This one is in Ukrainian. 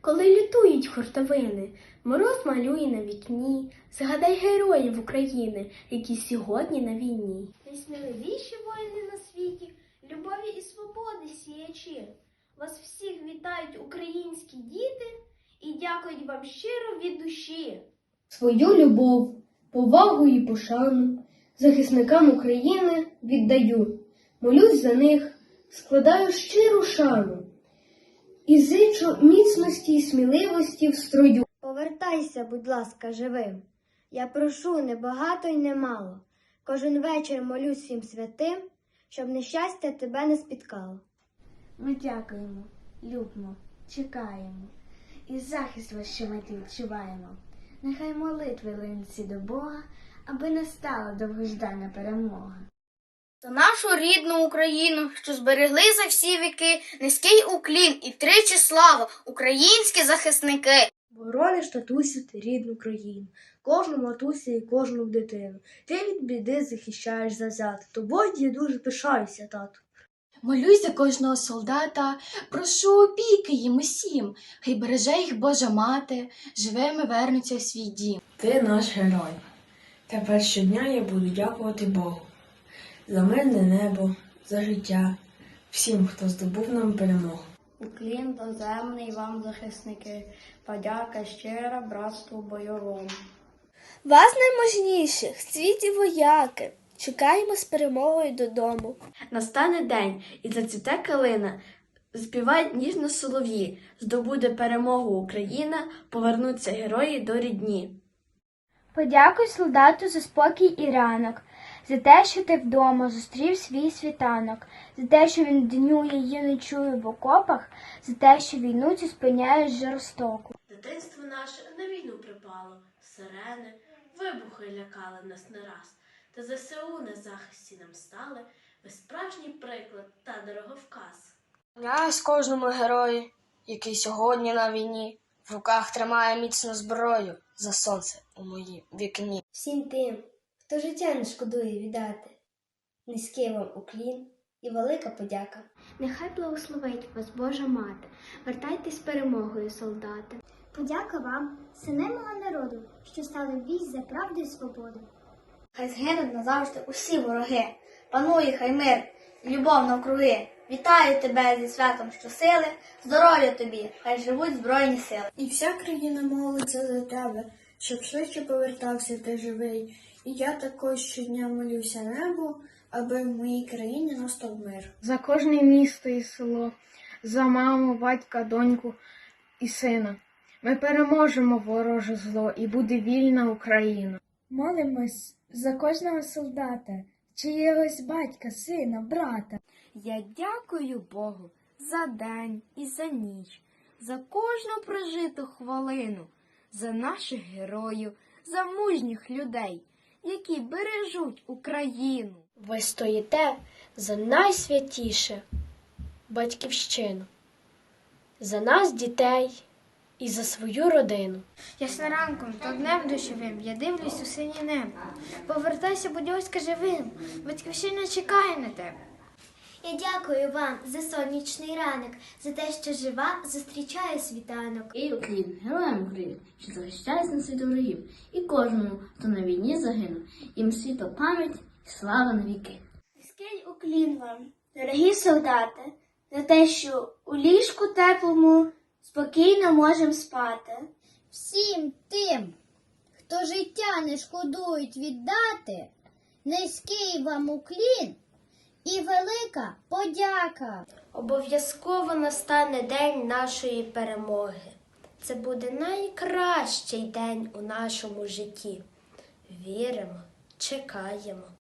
Коли лютують хуртовини, мороз малює на вікні, згадай героїв України, які сьогодні на війні. Найсміливіші воїни на світі, любові і свободи сіячі. Вас всіх вітають українські діти і дякують вам щиро від душі. Свою любов, повагу і пошану захисникам України віддаю, молюсь за них, складаю щиру шану і зичу міцності і сміливості в строю. Повертайся, будь ласка, живим. Я прошу не багато й не мало. Кожен вечір молюсь всім святим, щоб нещастя тебе не спіткало. Ми дякуємо, любимо, чекаємо, і захист вас щомиті відчуваємо. Нехай молитви линці до Бога, аби настала довгождана перемога. За нашу рідну Україну, що зберегли за всі віки, низький уклін і тричі слава, українські захисники. Борониш, татусю, ти рідну країну, кожну матусю і кожну дитину. Ти від біди захищаєш завзято. Тобою я дуже пишаюся, тату. Молюсь за кожного солдата, прошу опіки їм усім, хай береже їх Божа мати, живими вернуться в свій дім. Ти наш герой. Тепер щодня я буду дякувати Богу за мирне небо, за життя, всім, хто здобув нам перемогу. Уклін доземний вам, захисники, подяка щира братству бойовому. Вас найможніших в світі вояки. Чекаємо з перемогою додому. Настане день, і зацвіте калина. Співають ніжно солов'ї, здобуде перемогу Україна, повернуться герої до рідні. Подякуй солдату за спокій і ранок, за те, що ти вдома зустрів свій світанок, за те, що він дню її не чує в окопах, за те, що війну цю спиняєш жорстоко. Дитинство наше на війну припало, сирени, вибухи лякали нас не раз. Та ЗСУ на захисті нам стали, ви справжній приклад та дороговказ. Князь кожному герою, який сьогодні на війні, в руках тримає міцну зброю за сонце у моїм вікні. Всім тим, хто життя не шкодує віддати. Низький вам уклін і велика подяка. Нехай благословить вас Божа мати, вертайтесь з перемогою, солдати. Подяка вам, сини мого народу, що стали в вісь за правду і свободу. Хай згинуть назавжди усі вороги, панує хай мир, любов навкруги. Вітаю тебе зі святом щосили, здоров'я тобі, хай живуть збройні сили. І вся країна молиться за тебе, щоб швидше повертався ти живий. І я також щодня молюся небу, аби в моїй країні настав мир. за кожне місто і село, за маму, батька, доньку і сина. Ми переможемо вороже зло і буде вільна Україна. Молимось за кожного солдата, чиєгось батька, сина, брата. Я дякую Богу за день і за ніч, за кожну прожиту хвилину, за наших героїв, за мужніх людей, які бережуть Україну. Ви стоїте за найсвятіше батьківщину, за нас, дітей, і за свою родину. Ясно ранком, то днем дощовим, я дивлюсь у синє небо. Повертайся, будь ласка, живим, батьківщина чекає на тебе. Я дякую вам за сонячний ранок, за те, що жива зустрічає світанок. І уклін героям України, що захищають нас від ворогів, і кожному, хто на війні загинув, їм світло пам'ять і слава на віки. Низький уклін вам, дорогі солдати, за те, що у ліжку теплому спокійно можемо спати. Всім тим, хто життя не шкодують віддати, низький вам уклін і велика подяка. Обов'язково настане день нашої перемоги. Це буде найкращий день у нашому житті. Віримо, чекаємо.